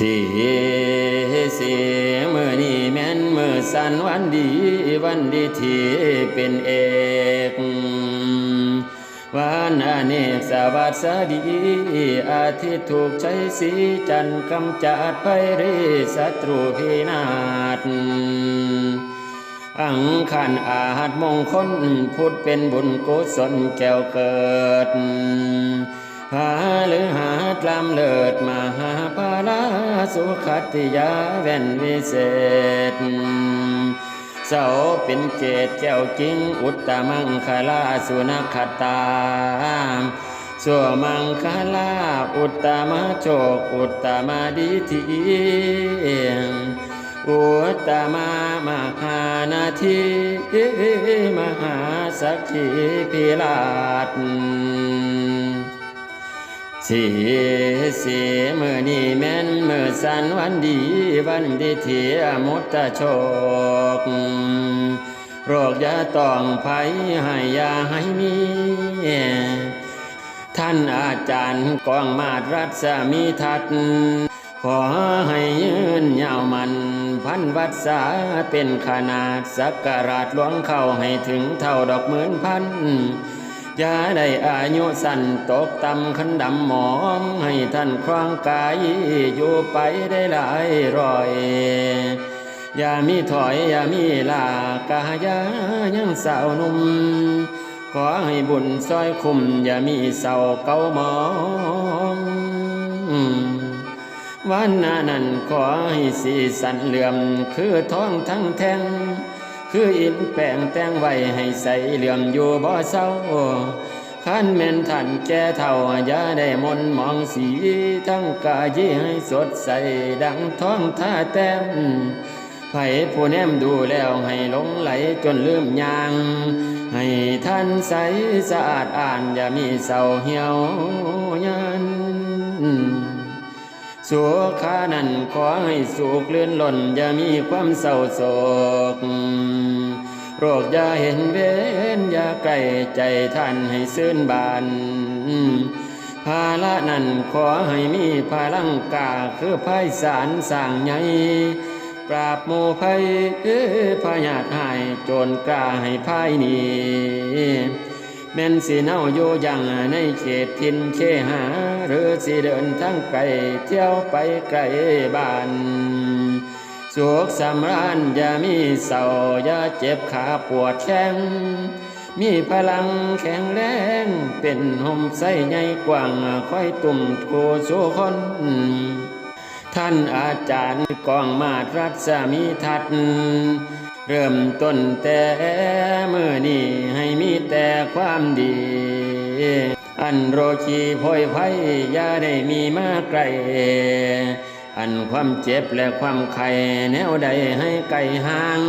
สีสีมือนี้แม่นมือสันวันดีวันดีที่เป็นเอกวันอเนกสวัสดีอาทิตย์ถูกใช้สีจันทร์กำจัดไปริศัตรูพินาศอังคันอาหารมงคลพุทธเป็นบุญกุศลแก้วเกิด หาหรือหาตลำเลิศมหาภาลาสุขัติยาแว่นวิเศษ เสาเป็นเกตแก้วจริงอุตตมังคลาสุนัขตาสัวมังคลาอุตตมโชคอุตตมดิทีอุตตมามหานาทีมหาสักขีพิลาศ สีสีมือนี้แม่นมือสันวันดีวันดีเทียมุตโชค โรคยาต้องภัยให้ยาให้มี ท่านอาจารย์กองมาตรรัศมีทัดขอให้ยืนยาวมัน พันวัดษาเป็นขนาดสักการะหลวงเข้าให้ถึงเท่าดอกหมื่นพัน ย่าได้อายุสั้นตกต่ำขันดำหมองให้ท่านครองกายอยู่ไปได้หลายร้อย อย่ามีถอยอย่ามีลากายายังสาวนุ่ม ขอให้บุญซอยคุม อย่ามีเศร้าเกาหมองวันนั้นขอให้สีสันเหลื่อมคือท้องทั้งแท่ง คืออินแปลงแต่งไว้ให้ใสเหลื่อมอยู่บ่เศร้าขันแม่นท่านแก่เท่าอย่าได้มนมองสีทั้งกายให้สดใสดังท้องท่าแต้มไผผู้แนมดูแล้วให้หลงไหลจนลืมยาง ให้ท่านใสสะอาดอ่านอย่ามีเศร้าเหี่ยวยันสุขานั้นขอให้สุขเลื่อนหล่นอย่ามีความเศร้าโศก โรคอย่าเห็นเวนอย่าไกลใจท่านให้ซื่นบานภาละนั้นขอให้มีพลังกาคือภายสารสร้างใหญ่ปราบโมภัยพยาธิหายโจรกล้าให้ภายหนีแม่นสิเน่าอยู่ยังในเขตทินเคหา หรือสิเดินทั้งไกลเที่ยวไปไกลบ้าน สุขสำราญอย่ามีเศร้าอย่าเจ็บขาปวดแข้งมีพลังแข็งแรง เป็นห่มใสใหญ่กว้างคอยตุ่มโกสู่คน ท่านอาจารย์กองมาตรัศมีทัดเริ่มต้นแต่เมื่อนี้ให้มีแต่ความดี อันโรคีโพยไพ่ย่าได้มีมาไกล อันความเจ็บและความไข่แนวใดให้ไกลห่าง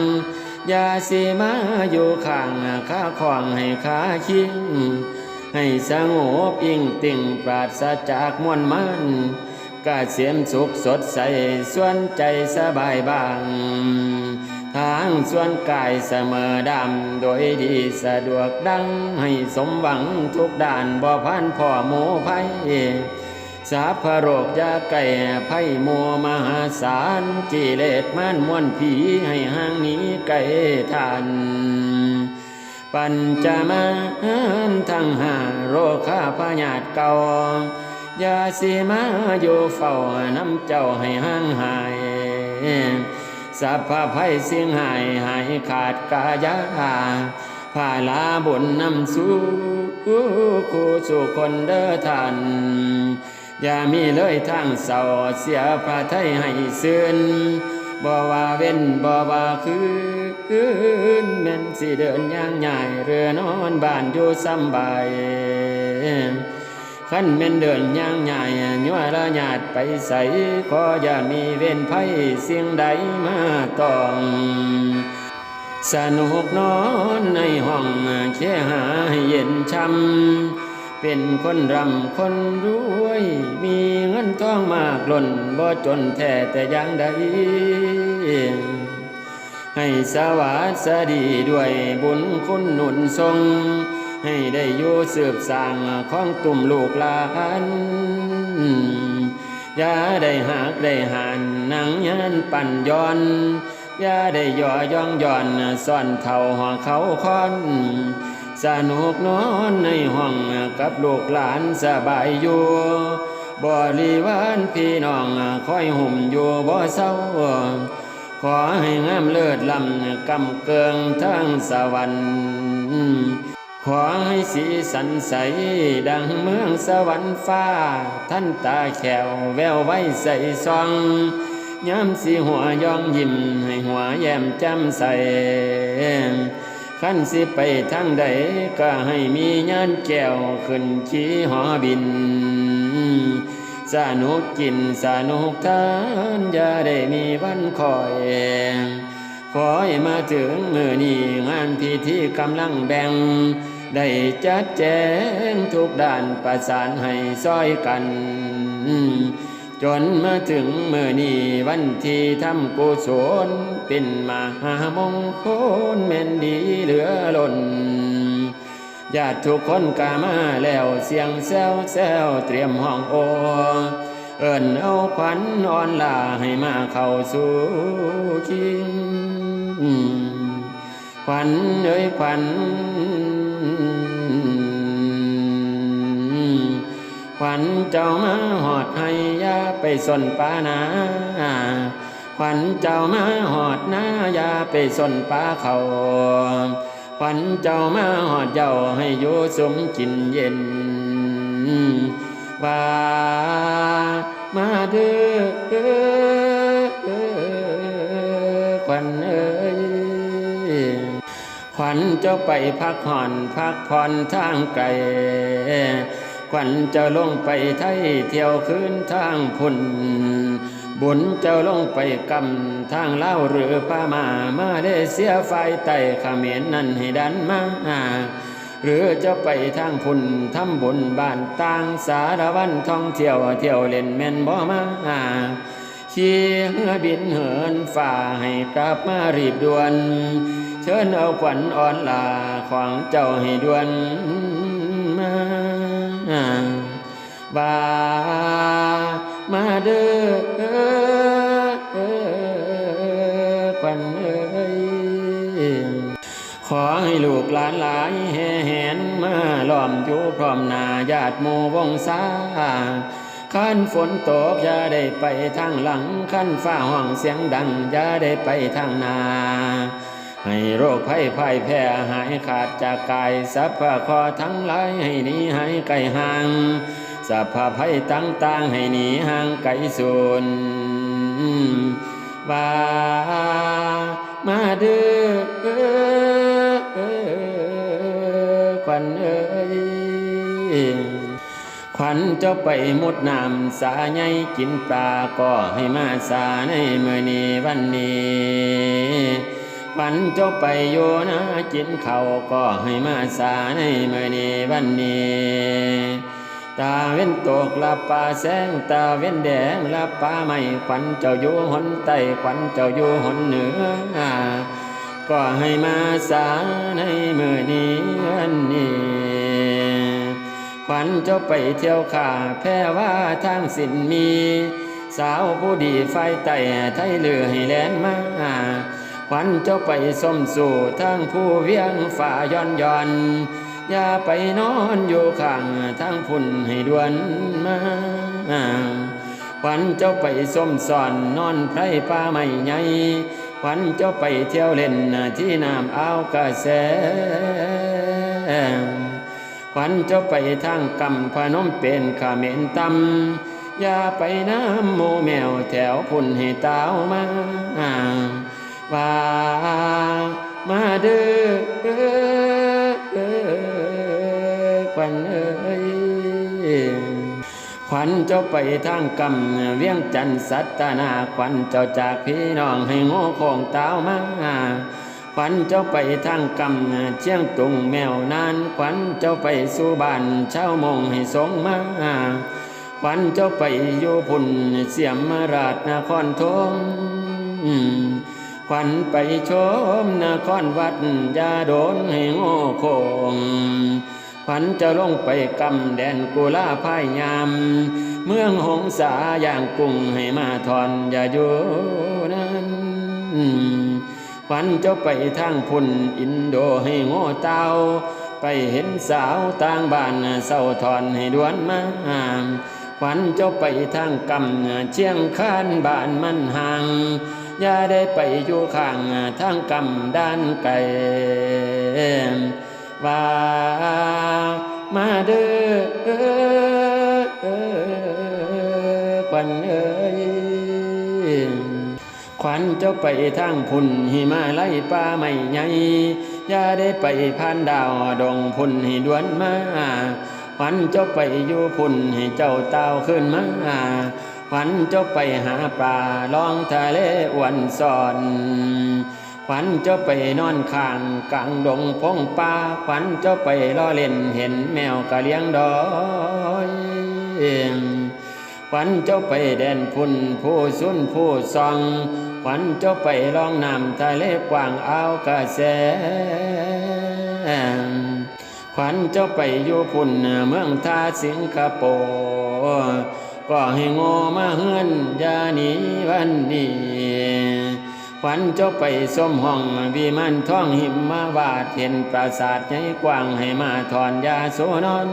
อย่าสิมาอยู่ข้างข้าของให้ขาคิงให้สงบอิ่งติ่งปราศจากมวลมันกาเสียมสุขสดใสส่วนใจสบายบาง ทางส่วนกายเสมอดำโดยดีสะดวกดัง ให้สมหวังทุกด้านบ่พันพ่อโมภัย สาพโรคยาไก่ไพ่มัวมหาศาลกิเลสมันมวนผีให้ห่างหนี้ไก่ทานปัญจมาทั้งห้าโรคาพญาติเก่ายาสีมาอยู่เฝ้าน้ำเจ้าให้ห่างหายสัพพะภัยเสียงหายหายขาดกายาพาลาบุญนำสู่คู่สู่คนเด้อท่าน อย่ามีเลยทางเศร้าเสียพระไทยให้เสื่นบ่ว่าเว้นบ่ว่าคืนแม่นสิเดินย่างใหญ่เรือนอนบ้านอยู่สำบายขั้นแม่นเดินย่างใหญ่ยัวละญาติไปใสขออย่ามีเว้นภัยเสียงใดมาต้องสนุกนอนในห้องแค่หาเย็นช่ำ เป็นคนร่ำคนรวย มีเงินทองมากล้นบ่จนแท้แต่อย่างใดให้สวัสดีด้วยบุญคุณหนุนทรง ให้ได้อยู่สืบสร้างของตุ่มลูกหลานอย่าได้หักได้หันหนังยันปั่นย้อนอย่าได้ย่อย่องย่อนซ่อนเท่าหัวเขาคอน สนุกนอนในห้องกับลูกหลานสบายอยู่บริวารพี่น้องคอยห่มอยู่บ่เศร้า ขอให้งามเลิศลำกำเกิงทั้งสวรรค์ขอให้สีสันใส ดังเมืองสวรรค์ฟ้า ท่านตาแขวแววไว้ใส่ซองย้ำสีหัวยองยิ้มให้หัวแย้มแจ่มใส ขั้นสิไปทางใดก็ให้มีญานแก้วขึ้นขี่หอบิน สนุกกินสนุกทานอย่าได้มีวันคอยขอให้มาถึงมือนี้งานพิธีกำลังแบ่ง ได้จัดแจงทุกด้านประสานให้ซอยกัน จนมาถึงเมื่อนี้วันที่ทำกุศลเป็นมหามงคลแม่นดีเหลือล้นญาติทุกคนกามาแล้วเสียงแซวแซวเตรียมห้องโอ เอิ้นเอาขวัญอ่อนลาให้มาเข้าสู่คิงขวัญเอ้ยขวัญ ขวัญเจ้ามาหอดให้ยาไปสนปานาขวัญเจ้ามาหอดนายาไปสนปาเขาขวัญเจ้ามาหอดเจ้าให้อยู่สมกินเย็นว่ามาเด้อขวัญเอ้ยขวัญเจ้าไปพักผ่อนพักผ่อนทางไกล ขวัญเจ้าลงไปไทยเที่ยวคืนทางพุ่นบุญเจ้าลงไปกำทางเล่าหรือพามามาได้เสียไฟไต่ขเขมรนั่นให้ดันมาหรือจะไปทางพุ่นทำบุญบ้านต่างสารวันท่องเที่ยวเที่ยวเล่นแม่นบ่มาขี่เรือบินเหินฝ่าให้กลับมารีบด่วน เชิญเอาขวัญอ่อนลาของเจ้าให้ด่วนมา ว่ามาเด้อขวัญเอ้ยขอให้ลูกหลานหลายแห่แหนมาล้อมอยู่พร้อมหน้าญาติหมู่วงศาขันฝนตกอย่าได้ไปทางหลังขันฟ้าห้องเสียงดังอย่าได้ไปทางหนา ให้โรคภัยภัยแพร่หายขาดจากกายสัพพะคอทั้งหลายให้หนีหายไกลห่างสัพพะภัยต่างๆให้หนีห่างไกลสูญว่ามาเด้อขวัญเอ้ยขวัญเจ้าไปมุดน้ำสาใหญ่กินปลาก็ให้มาสาในเมื่อนี้วันนี้ ขวัญเจ้าไปโยนะกินเขาก็ให้มาสาในมือนี้วันนี้ตาเว้นตกลับป่าแสงตาเว้นแดงลับป่าไม่ขวัญเจ้าอยู่หนใต้ขวัญเจ้าอยู่หนเหนือก็ให้มาสาในมือนี้วันนี้ขวัญเจ้าไปเที่ยวข่าแพ้ว่าทางสินมี สาวผู้ดีไฟไต่ไทยเลือให้แลนมา ขวัญเจ้าไปส้มสู่ทางผู้เวียงฝ่าย้อนย้อนอย่าไปนอนอยู่ข้างทางพุ่นให้ด่วนมาขวัญเจ้าไปส้มสอนนอนไพรป่าไม่ใหญ่ขวัญเจ้าไปเที่ยวเล่นที่น้ำอ่าวกระแสขวัญเจ้าไปทางกำพนมเป็นขาเมนตำอย่าไปน้ำโมแมวแถวพุ่นให้ตาวมา วัญเอ้ยขวัญเจ้าไปทางกำเวียงจันสัตนาขวัญเจ้าจากพี่น้องให้โง่คงเต้ามาขวัญเจ้าไปทางกำเชียงตุงแมวนานขวัญเจ้าไปสู่บ้านเช่ามงให้สงมาขวัญเจ้าไปอยู่พุ่นเสียมราชนครทงขวัญไปชมนครวัดยาโดนให้โง่คง ขวัญจะลงไปกำแดนกุลาพายยาม เมืองหงสาอย่างกุ้งให้มาทอนอย่าอยู่นั้นขวัญเจ้าไปทางพุ่นอินโดให้โง่เตาไปเห็นสาวต่างบ้านเศร้าทอนให้ด่วนมาขวัญเจ้าไปทางกำเชียงคานบ้านมันห่างอย่าได้ไปอยู่ข้างทางกำด้านไกล ว่ามาเด้อขวัญเอ้ยขวัญเจ้าไปทางพุ่นหิมาไล่ป่าไม่ใหญ่อย่าได้ไปผ่านดาวดงพุ่นให้ดวนมาขวัญเจ้าไปอยู่พุ่นให้เจ้าเต้าขึ้นมาขวัญเจ้าไปหาปลาลองทะเลอวนสอน ขวัญเจ้าไปนอนข้างกลางดงพงป่าขวัญเจ้าไปล่อเล่นเห็นแมวกะเลี้ยงดอยขวัญเจ้าไปแดนพุ่นผู้สุนผู้ซองขวัญเจ้าไปลองน้ำทะเลกว้างเอากระแสขวัญเจ้าไปอยู่พุ่นเมืองท่าสิงคโปร์ก็ให้ง่มาเฮือนยานีวันนี้ ขวัญเจ้าไปสมห้องวิมานท้องหิมมาวาดเห็นปราสาทใหญ่กว้างให้มาถอนยาโสนอน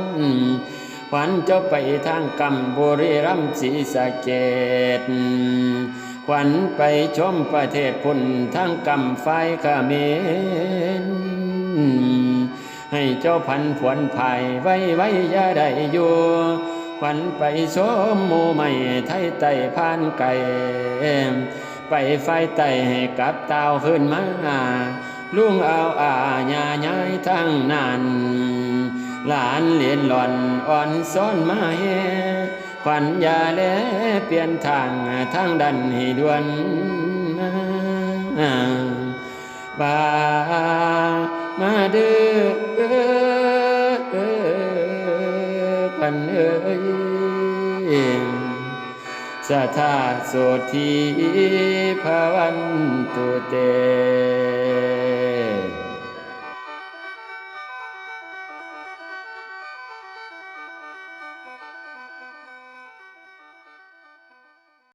ขวัญเจ้าไปทางกำบุรีรัมศีสะเกดขวัญไปชมประเทศพุ่นทางกำไฟขเมรให้เจ้าพันผวนภายไว้ไว้ยาได้อยู่ขวัญไปชมหมู่ใหม่ไทยไต่พานไก่ ไปไฟไตให้กับเตาขึ้นมาลุงเอาอาญาย้ายทั้งนั้นหลานเลียนหล่อนอ่อนซ้อนมาเฮขวัญยาแลเปลี่ยนทางทางดันให้ด่วนบามาเด้อขวัญเอ้ย สัทาโสทีภวันตุเต